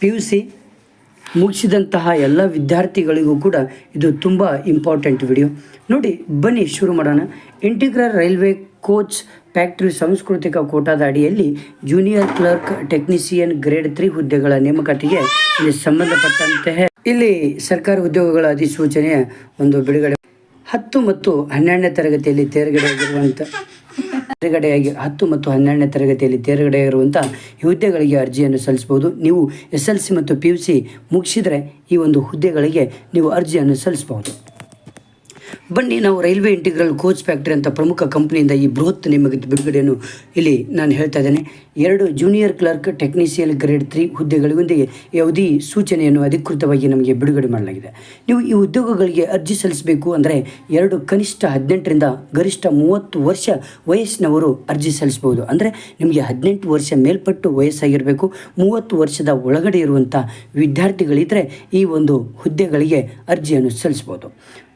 P U C ಮುಗಿಸಿದಂತಹ ಎಲ್ಲ ವಿದ್ಯಾರ್ಥಿಗಳಿಗೂ ಕೂಡ ಇದು ತುಂಬ ಇಂಪಾರ್ಟೆಂಟ್ ವಿಡಿಯೋ ನೋಡಿ, ಬನ್ನಿ ಶುರು ಮಾಡೋಣ. ಇಂಟಿಗ್ರಲ್ ರೈಲ್ವೆ ಕೋಚ್ ಫ್ಯಾಕ್ಟ್ರಿ ಸಾಂಸ್ಕೃತಿಕ ಕೋಟಾದ ಅಡಿಯಲ್ಲಿ junior clerk technician grade three ಹುದ್ದೆಗಳ ನೇಮಕಾತಿಗೆ ಇಲ್ಲಿ ಸಂಬಂಧಪಟ್ಟಂತೆ ಇಲ್ಲಿ ಸರ್ಕಾರಿ ಉದ್ಯೋಗಗಳ ಅಧಿಸೂಚನೆಯ ಒಂದು ಬಿಡುಗಡೆ ಹತ್ತು ಮತ್ತು ಹನ್ನೆರಡನೇ ತರಗತಿಯಲ್ಲಿ ತೇರ್ಗಡೆಯಾಗಿರುವಂಥ ತೇರ್ಗಡೆಯಾಗಿ ಹತ್ತು ಮತ್ತು ಹನ್ನೆರಡನೇ ತರಗತಿಯಲ್ಲಿ ತೆರೆಗಡೆಯಾಗಿರುವಂಥ ಹುದ್ದೆಗಳಿಗೆ ಅರ್ಜಿಯನ್ನು ಸಲ್ಲಿಸಬಹುದು. ನೀವು ಎಸ್ ಎಲ್ ಸಿ ಮತ್ತು ಪಿ ಯು ಸಿ ಮುಗಿಸಿದರೆ ಈ ಒಂದು ಹುದ್ದೆಗಳಿಗೆ ನೀವು ಅರ್ಜಿಯನ್ನು ಸಲ್ಲಿಸಬಹುದು. ಬನ್ನಿ ನಾವು ರೈಲ್ವೆ ಇಂಟಿಗ್ರಲ್ ಕೋಚ್ ಫ್ಯಾಕ್ಟ್ರಿ ಅಂತ ಪ್ರಮುಖ ಕಂಪ್ನಿಯಿಂದ ಈ ಬೃಹತ್ ನಿಮಗೆ ಬಿಡುಗಡೆಯನ್ನು ಇಲ್ಲಿ ನಾನು ಹೇಳ್ತಾ ಇದ್ದೇನೆ. ಎರಡು junior clerk technician grade three ಹುದ್ದೆಗಳಿಗೊಂದಿಗೆ ಯಾವುದೇ ಸೂಚನೆಯನ್ನು ಅಧಿಕೃತವಾಗಿ ನಮಗೆ ಬಿಡುಗಡೆ ಮಾಡಲಾಗಿದೆ. ನೀವು ಈ ಉದ್ಯೋಗಗಳಿಗೆ ಅರ್ಜಿ ಸಲ್ಲಿಸಬೇಕು ಅಂದರೆ ಎರಡು ಕನಿಷ್ಠ ಹದಿನೆಂಟರಿಂದ ಗರಿಷ್ಠ ಮೂವತ್ತು ವರ್ಷ ವಯಸ್ಸಿನವರು ಅರ್ಜಿ ಸಲ್ಲಿಸಬಹುದು. ಅಂದರೆ ನಿಮಗೆ ಹದಿನೆಂಟು ವರ್ಷ ಮೇಲ್ಪಟ್ಟು ವಯಸ್ಸಾಗಿರಬೇಕು, ಮೂವತ್ತು ವರ್ಷದ ಒಳಗಡೆ ಇರುವಂಥ ವಿದ್ಯಾರ್ಥಿಗಳಿದ್ದರೆ ಈ ಒಂದು ಹುದ್ದೆಗಳಿಗೆ ಅರ್ಜಿಯನ್ನು ಸಲ್ಲಿಸ್ಬೋದು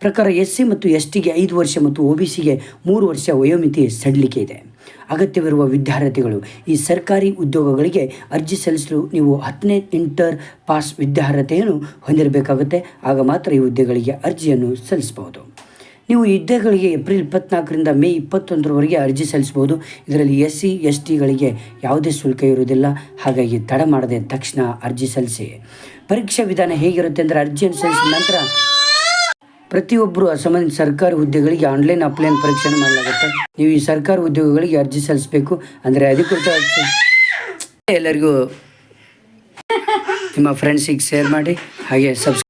ಪ್ರಕಾರ ಎಸ್ ಸಿ ಮತ್ತು ಎಸ್ ಟಿಗೆ ಐದು ವರ್ಷ ಮತ್ತು ಒ ಬಿ ಸಿಗೆ ಮೂರು ವರ್ಷ ವಯೋಮಿತಿ ಸಡಿಲಿಕೆ ಇದೆ. ಅಗತ್ಯವಿರುವ ವಿದ್ಯಾರ್ಥಿಗಳು ಈ ಸರ್ಕಾರಿ ಉದ್ಯೋಗಗಳಿಗೆ ಅರ್ಜಿ ಸಲ್ಲಿಸಲು ನೀವು ಹತ್ತನೇ ಇಂಟರ್ ಪಾಸ್ ವಿದ್ಯಾರ್ಹತೆಯನ್ನು ಹೊಂದಿರಬೇಕಾಗುತ್ತೆ. ಆಗ ಮಾತ್ರ ಈ ಹುದ್ದೆಗಳಿಗೆ ಅರ್ಜಿಯನ್ನು ಸಲ್ಲಿಸಬಹುದು. ನೀವು ಈ ಹುದ್ದೆಗಳಿಗೆ ಏಪ್ರಿಲ್ ಇಪ್ಪತ್ನಾಲ್ಕರಿಂದ ಮೇ ಇಪ್ಪತ್ತೊಂದರವರೆಗೆ ಅರ್ಜಿ ಸಲ್ಲಿಸಬಹುದು. ಇದರಲ್ಲಿ ಎಸ್ ಸಿ ಎಸ್ ಟಿಗಳಿಗೆ ಯಾವುದೇ ಶುಲ್ಕ ಇರುವುದಿಲ್ಲ. ಹಾಗಾಗಿ ತಡ ಮಾಡದೆ ತಕ್ಷಣ ಅರ್ಜಿ ಸಲ್ಲಿಸಿ. ಪರೀಕ್ಷಾ ವಿಧಾನ ಹೇಗಿರುತ್ತೆ ಅಂದರೆ ಅರ್ಜಿಯನ್ನು ಸಲ್ಲಿಸಿದ ನಂತರ ಪ್ರತಿಯೊಬ್ಬರು ಸಂಬಂಧ ಸರ್ಕಾರಿ ಹುದ್ದೆಗಳಿಗೆ ಆನ್ಲೈನ್ ಅಪ್ಲೈನ್ ಪರೀಕ್ಷೆ ಮಾಡಲಾಗುತ್ತೆ. ನೀವು ಈ ಸರ್ಕಾರಿ ಉದ್ಯೋಗಗಳಿಗೆ ಅರ್ಜಿ ಸಲ್ಲಿಸಬೇಕು ಅಂದರೆ ಅಧಿಕೃತ ಎಲ್ಲರಿಗೂ ನಿಮ್ಮ ಫ್ರೆಂಡ್ಸಿಗೆ ಶೇರ್ ಮಾಡಿ, ಹಾಗೆ ಸಬ್ಸ್ಕ್ರೈಬ್